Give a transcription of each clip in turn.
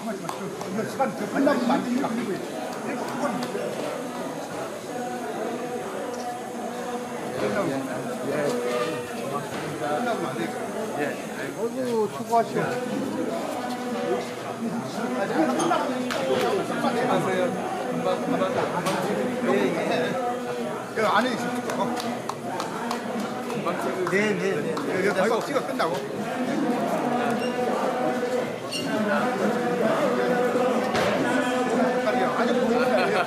가만히 마. 이거 시간 더 끝나면 안 되니까. 그리고 이거 그건 끝나면 안 되니까. 아이고 수고하시오. 그 안에 거. 금방 찍으세요. 네네네. 이거 벌써 찍어 끝나고. 빨리요. 아직 보이는 거 아니에요.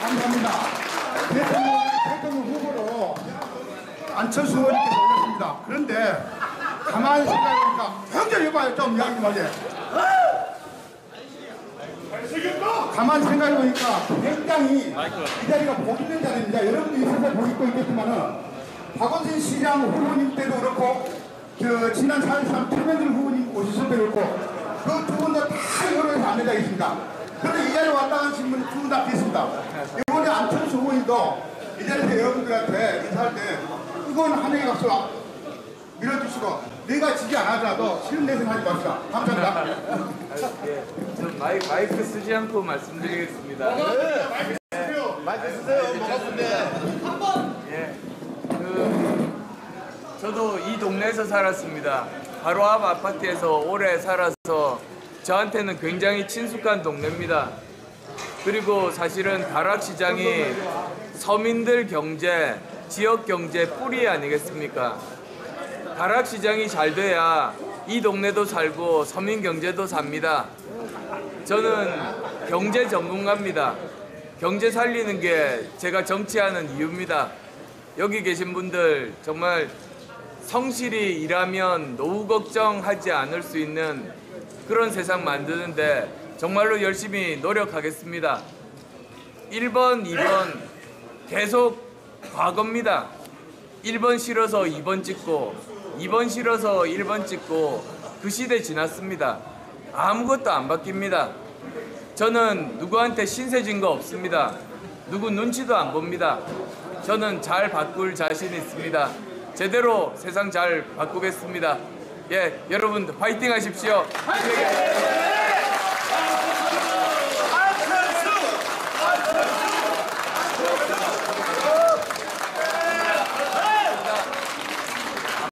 감사합니다. 대통령, 대통령 후보로 안철수 의원님께서 올렸습니다. 그런데 가만히 생각해보니까 형제 여봐요 좀 이야기 좀 하게. 가만히 생각해보니까 굉장히 이 자리가 복 있는 자리입니다. 여러분들이 있어서 복 있고 있겠지만은 박원순 시장 후보님 때도 그렇고 저 지난 4.13 최명길 후보님 오셨을 때도 그렇고 그 두 분도 다 여론에서 안 되자 있습니다. 그런데 이 자리에 왔다 간 신분이 두분다 비슷합니다. 안철수 후보님도 이 자리에서 여러분들한테 인사할 때 이건 한해에 가서 밀어주시고 내가 지지 안 하더라도 싫은 내생 하지 맙시다. 감사합니다. 예, 저 마이, 마이크 쓰지 않고 말씀드리겠습니다. 마이크 쓰세요. 반갑습니다. 예, 그 저도 이 동네에서 살았습니다. 바로 앞 아파트에서 오래 살아서 저한테는 굉장히 친숙한 동네입니다. 그리고 사실은 가락시장이 서민들 경제, 지역 경제 뿌리 아니겠습니까? 가락시장이 잘 돼야 이 동네도 살고 서민 경제도 삽니다. 저는 경제 전문가입니다. 경제 살리는 게 제가 정치하는 이유입니다. 여기 계신 분들 정말 성실히 일하면 노후 걱정하지 않을 수 있는 그런 세상 만드는데 정말로 열심히 노력하겠습니다. 1번, 2번 계속 과거입니다. 1번 싫어서 2번 찍고 2번 싫어서 1번 찍고 그 시대 지났습니다. 아무것도 안 바뀝니다. 저는 누구한테 신세 진 거 없습니다. 누구 눈치도 안 봅니다. 저는 잘 바꿀 자신 있습니다. 제대로 세상 잘 바꾸겠습니다. 예, 여러분 화이팅 하십시오.